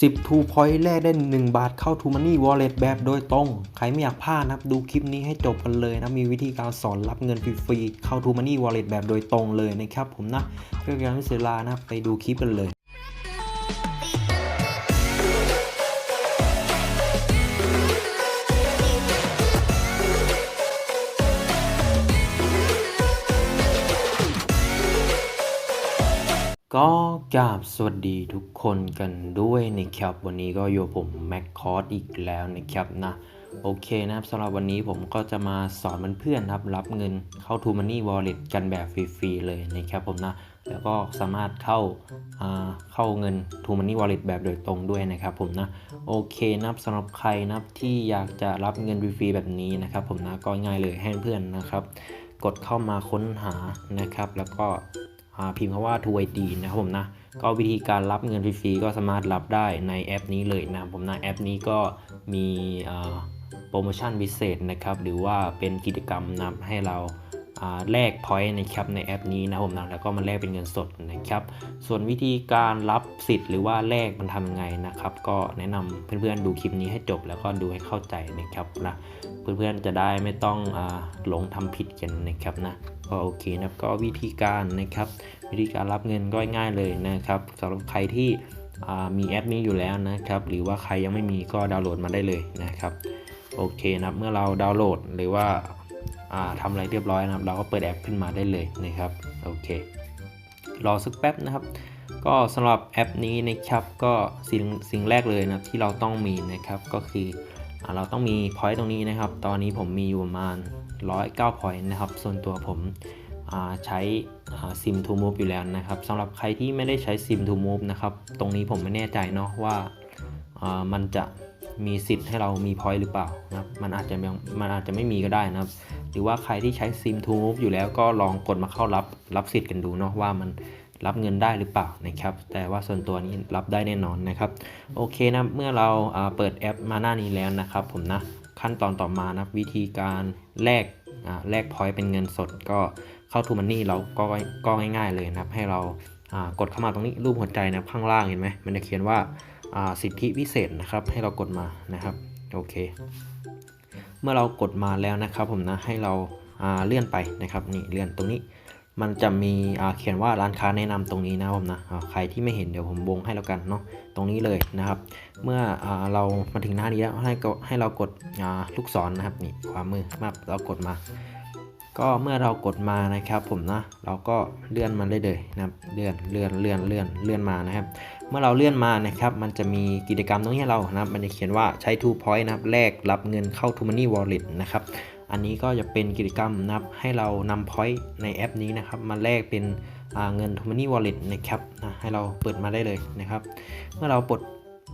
10 True Point แลกได้ 1 บาทเข้า True Money Wallet แบบโดยตรง ใครไม่อยากพลาดนะครับ ดูคลิปนี้ให้จบกันเลยนะ มีวิธีการสอนรับเงินฟรีๆเข้า True Money Wallet แบบโดยตรงเลยนะครับผมนะเรื่องการไม่เสียเวลานะไปดูคลิปกันเลย กราบสวัสดีทุกคนกันด้วยนะครับ วันนี้ก็อยู่ผมแม็กคอร์สอีกแล้วนะครับนะโอเคนะครับสำหรับวันนี้ผมก็จะมาสอนเพื่อนๆนะครับรับเงินเข้า t ูมันนี่วอลเล็ตกันแบบฟรีๆเลยนะครับผมนะ แล้วก็สามารถเข้าอ่าเข้าเงิน t ูมันนี่วอลเล็ตแบบโดยตรงด้วยนะครับผมนะโอเคนะครับสำหรับใครนะครับที่อยากจะรับเงินฟรีๆแบบนี้นะครับผมนะก็ง่ายเลยให้เพื่อนนะครับ กดเข้ามาค้นหานะครับ แล้วก็อ่าพิมพ์คำว่า t ู ID นะครับผมนะ ก็วิธีการรับเงินฟรีๆก็สามารถรับได้ในแอปนี้เลยนะผมนะแอปนี้ก็มีโปรโมชั่นพิเศษนะครับ หรือว่าเป็นกิจกรรมนะให้เรา แลกพอยต์นะครับในแอปนี้นะผมนะแล้วก็มาแลกเป็นเงินสดนะครับ ส่วนวิธีการรับสิทธิ์หรือว่าแลกมันทำยังไงนะครับ ก็แนะนำเพื่อนๆดูคลิปนี้ให้จบแล้วก็ดูให้เข้าใจนะครับนะเพื่อนๆจะได้ไม่ต้องอหลงทำผิดกันนะครับนะก็โอเคนะก็วิธีการนะครับ วิธีการรับเงินก็ง่ายเลยนะครับสำหรับใครที่มีแอปนี้อยู่แล้วนะครับ หรือว่าใครยังไม่มีก็ดาวน์โหลดมาได้เลยนะครับโอเคนะเมื่อเราดาวน์โหลดหรือว่า ทำอะไรเรียบร้อยนะครับ เราก็เปิดแอปขึ้นมาได้เลยนะครับโอเครอสักแป๊บนะครับ ก็สำหรับแอปนี้นะครับก็สิ่งสิ่งแรกเลยนะที่เราต้องมีนะครับก็คือเราต้องมีพอยต์ตรงนี้นะครับ ตอนนี้ผมมีอยู่ประมาณ 109พอยต์นะครับ ส่วนตัวผมใช้ซิมทูมูฟอยู่แล้วนะครับสำหรับใครที่ไม่ได้ใช้ซิมทูมูฟนะครับ ตรงนี้ผมไม่แน่ใจเนาะว่ามันจะ มีสิทธิ์ให้เรามีพอยต์หรือเปล่านะครับมันอาจจะยังมันอาจจะไม่มีก็ได้นะครับ หรือว่าใครที่ใช้ซิมทูมูฟอยู่แล้วก็ลองกดมาเข้ารับรับสิทธิ์กันดูเนาะว่ามันรับเงินได้หรือเปล่านะครับ แต่ว่าส่วนตัวนี้รับได้แน่นอนนะครับ โอเคนะ เมื่อเราเปิดแอปมาหน้านี้แล้วนะครับ ผมนะ ขั้นตอนต่อมานะวิธีการแลกแลกพอยต์เป็นเงินสดก็เข้าทูมันนี่เราก็ก็ง่ายๆเลยนะครับ ให้เรากดเข้ามาตรงนี้รูปหัวใจนะข้างล่างเห็นไหมมันจะเขียนว่า สิทธิพิเศษนะครับ ให้เรากดมานะครับโอเค เมื่อเรากดมาแล้วนะครับ ผมนะให้เราาเลื่อนไปนะครับนี่เลื่อนตรงนี้ มันจะมีเขียนว่าร้านค้าแนะนำตรงนี้นะครับผมนะใครที่ไม่เห็นเดี๋ยวผมวงให้แล้วกันเนาะตรงนี้เลยนะครับ เมื่ออเรามาถึงหน้านี้แล้วให้ให้เรากดาลูกศรนนะครับนี่ขวามือมาเรากดมา ก็เมื่อเรากดมานะครับ ผมนะเราก็เลื่อนมันได้เลยนะครับเลื่อนเลื่อนเลื่อนเลื่อนเลื่อนมานะครับ เมื่อเราเลื่อนมานะครับ มันจะมีกิจกรรมตรงนี้ให้เรานะครับ มันจะเขียนว่าใช้ Two Point นะครับ แลกรับเงินเข้า t ู Money Wallet นะครับ อันนี้ก็จะเป็นกิจกรรมนะครับ ให้เรานำ point ในแอปนี้นะครับ มาแลกเป็นเงิน t ู Money Wallet นะครับนะให้เราเปิดมาได้เลยนะครับ เมื่อเราปลด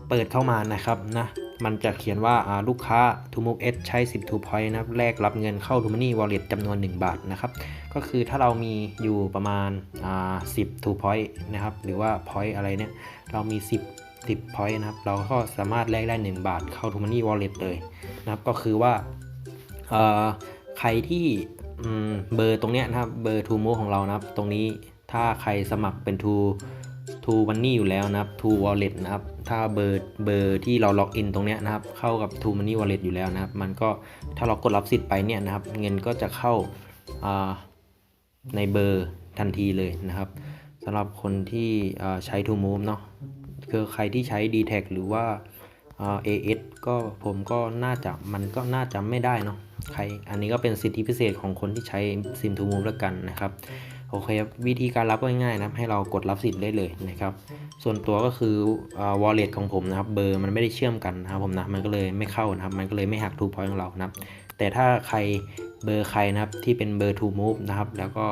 เปิดเข้ามานะครับนะ มันจะเขียนว่าลูกค้า t o m o v e S ใช้ 10 t o Point นะครับแลกรับเงินเข้า t ู Money Wallet จำนวน 1 บาทนะครับ ก็คือถ้าเรามีอยู่ประมาณ 10 t o Point นะครับ หรือว่า Point อะไรเนี่ย เรามี 10 10 Point นะครับ เราก็สามารถแลกได้ 1 บาทเข้า t ู Money Wallet เลยนะครับ ก็คือว่าใครที่เบอร์ตรงเนี้ยนะครับ เบอร์ t ู m o ของเรานะครับ ตรงนี้ถ้าใครสมัครเป็น t ู ทูมันนี่อยู่แล้วนะครับทูวอลเล็ตนะครับ ถ้าเบอร์เบอร์ที่เราล็อกอินตรงเนี้ยนะครับ เข้ากับทูมันนี่วอลเล็ตอยู่แล้วนะครับ มันก็ถ้าเรากดรับสิทธิ์ไปเนี่ยนะครับ เงินก็จะเข้าในเบอร์ทันทีเลยนะครับสำหรับคนที่ใช้ To Move เนาะคือใครที่ใช้ d t แทหรือว่าอ่า AS ก็ผมก็น่าจะมันก็น่าจะไม่ได้เนาะใครอันนี้ก็เป็นสิทธิพิเศษของคนที่ใช้ซิม To Move แล้วกันนะครับ โอเคครับวิธีการรับก็ง่ายๆนะให้เรากดรับสิทธิ์ได้เลยนะครับ ส่วนตัวก็คืออ่า wallet ของผมนะครับเบอร์มันไม่ได้เชื่อมกันนะครับผมนะมันก็เลยไม่เข้านะครับมันก็เลยไม่หัก two point ของเรานะครับแต่ถ้าใครเบอร์ใครนะครับที่เป็นเบอร์ to move นะครับแล้วก็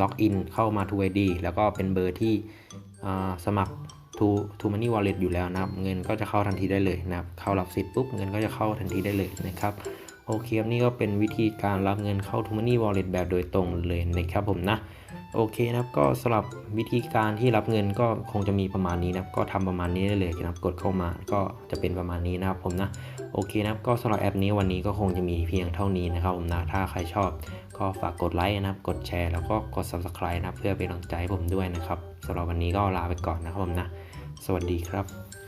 ล็อกอินเข้ามา to id แล้วก็เป็นเบอร์ที่สมัคร to to money wallet อยู่แล้วนะครับ เงินก็จะเข้าทันทีได้เลยนะครับเข้ารับสิทธิ์ปุ๊บเงินก็จะเข้าทันทีได้เลยนะครับ โอเคครับนี่ก็เป็นวิธีการรับเงินเข้า to money wallet แบบโดยตรงเลยนะครับผมนะโอเคนะครับก็สำหรับวิธีการที่รับเงินก็คงจะมีประมาณนี้นะครับก็ทำประมาณนี้ได้เลยนะครับกดเข้ามาก็จะเป็นประมาณนี้นะครับผมนะโอเคนะครับก็สำหรับแอปนี้วันนี้ก็คงจะมีเพียงเท่านี้นะครับผมนะถ้าใครชอบก็ฝากกดไลค์นะครับกดแชร์แล้วก็กด subscribe นะเพื่อเป็นกำลังใจให้ผมด้วยนะครับสำหรับวันนี้ก็ลาไปก่อนนะครับผมนะ สวัสดีครับ